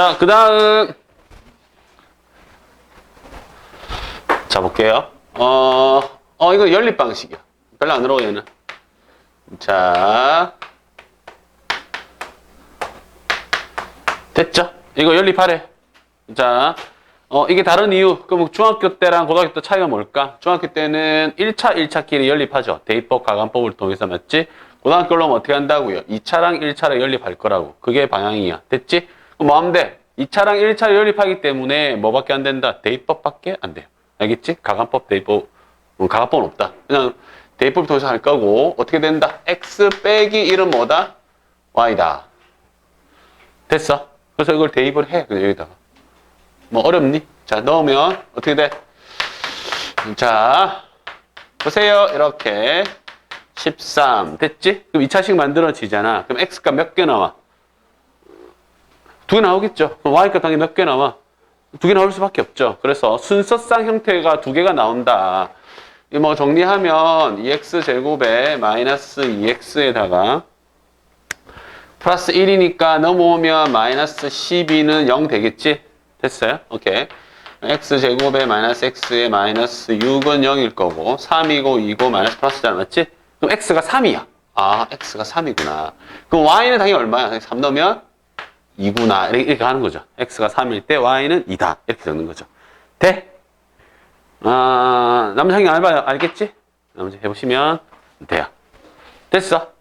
자, 그 다음. 자, 볼게요. 어, 어, 이거 연립 방식이야. 별로 안 어려워, 얘는. 자. 됐죠? 이거 연립하래. 자, 어, 이게 다른 이유. 그럼 중학교 때랑 고등학교 때 차이가 뭘까? 중학교 때는 1차, 1차끼리 연립하죠. 대입법, 가관법을 통해서 맞지? 고등학교로 하면 어떻게 한다고요? 2차랑 1차를 연립할 거라고. 그게 방향이야. 됐지? 뭐 하면 돼? 2차랑 1차를 연립하기 때문에 뭐밖에 안 된다? 대입법밖에 안 돼요. 알겠지? 가관법, 대입법, 음, 가관법은 없다. 그냥 대입법을 통해서 할 거고, 어떻게 된다? x 빼기 1은 뭐다? y다. 됐어. 그래서 이걸 대입을 해. 그냥 여기다가. 뭐 어렵니? 자, 넣으면 어떻게 돼? 자, 보세요. 이렇게 13 됐지? 그럼 2차식 만들어지잖아. 그럼 x가 몇 개 나와? 두개 나오겠죠? y가 당연히 몇 개 나와? 두 개 나올 수밖에 없죠. 그래서 순서상 형태가 두 개가 나온다. 이뭐 정리하면 2x 제곱에 마이너스 2x에다가 플러스 1이니까 넘어오면 마이너스 12는 0 되겠지? 됐어요? 오케이. x 제곱에 마이너스 x에 마이너스 6은 0일 거고 3이고 2고 마이너스 플러스잖아 맞지? 그럼 x가 3이야. 아 x가 3이구나. 그럼 y는 당연히 얼마야? 3 넣으면 2구나 이렇게, 이렇게 하는 거죠. x가 3일 때 y는 2다 이렇게 적는 거죠. 돼? 아, 남상이 알바요 알겠지? 나머지 해보시면 돼요. 됐어?